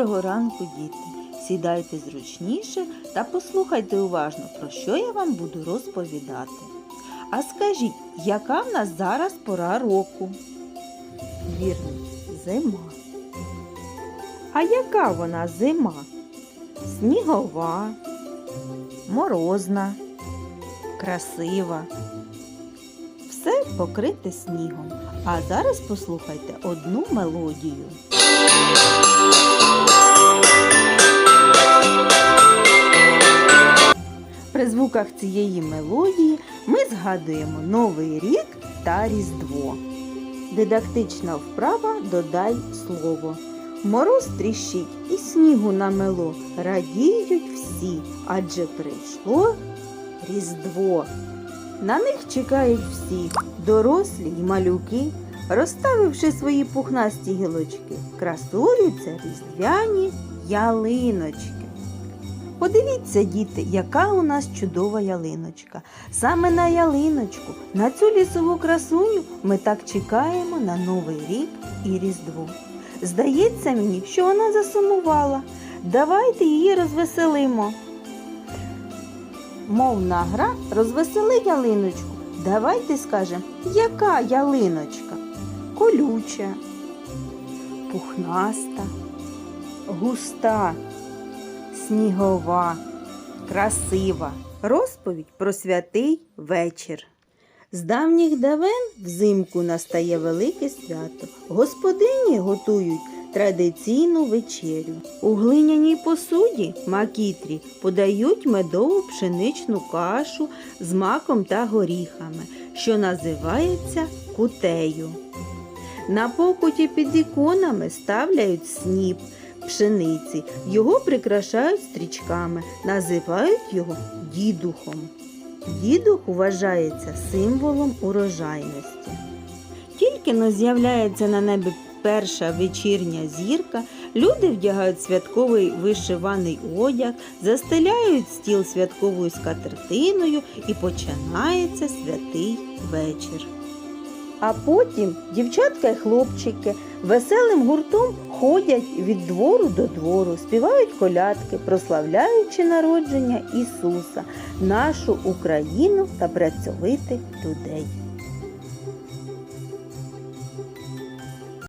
Доброго ранку, діти! Сідайте зручніше та послухайте уважно, про що я вам буду розповідати. А скажіть, яка в нас зараз пора року? Вірно, зима. А яка вона зима? Снігова, морозна, красива. Все покрите снігом. А зараз послухайте одну мелодію. При звуках цієї мелодії ми згадуємо Новий рік та Різдво. Дидактична вправа додай слово. Мороз тріщить і снігу намело, радіють всі, адже прийшло Різдво. На них чекають всі, дорослі й малюки, розставивши свої пухнасті гілочки, красуються різдвяні ялиночки. Подивіться, діти, яка у нас чудова ялиночка. Саме на ялиночку, на цю лісову красуню ми так чекаємо на Новий рік і Різдво. Здається мені, що вона засумувала. Давайте її розвеселимо. Мовна гра розвесели ялиночку. Давайте скажемо, яка ялиночка? Колюча, пухнаста, густа, снігова, красива. Розповідь про святий вечір. З давніх давен взимку настає велике свято. Господині готують традиційну вечерю. У глиняній посуді макітрі подають медову пшеничну кашу з маком та горіхами, що називається кутею. На покуті під іконами ставляють сніп пшениці, його прикрашають стрічками, називають його дідухом. Дідух вважається символом урожайності. Тільки но з'являється на небі перша вечірня зірка, люди вдягають святковий вишиваний одяг, застеляють стіл святковою скатертиною і починається святий вечір. А потім дівчатка і хлопчики веселим гуртом ходять від двору до двору, співають колядки, прославляючи народження Ісуса, нашу Україну та працьовитих людей.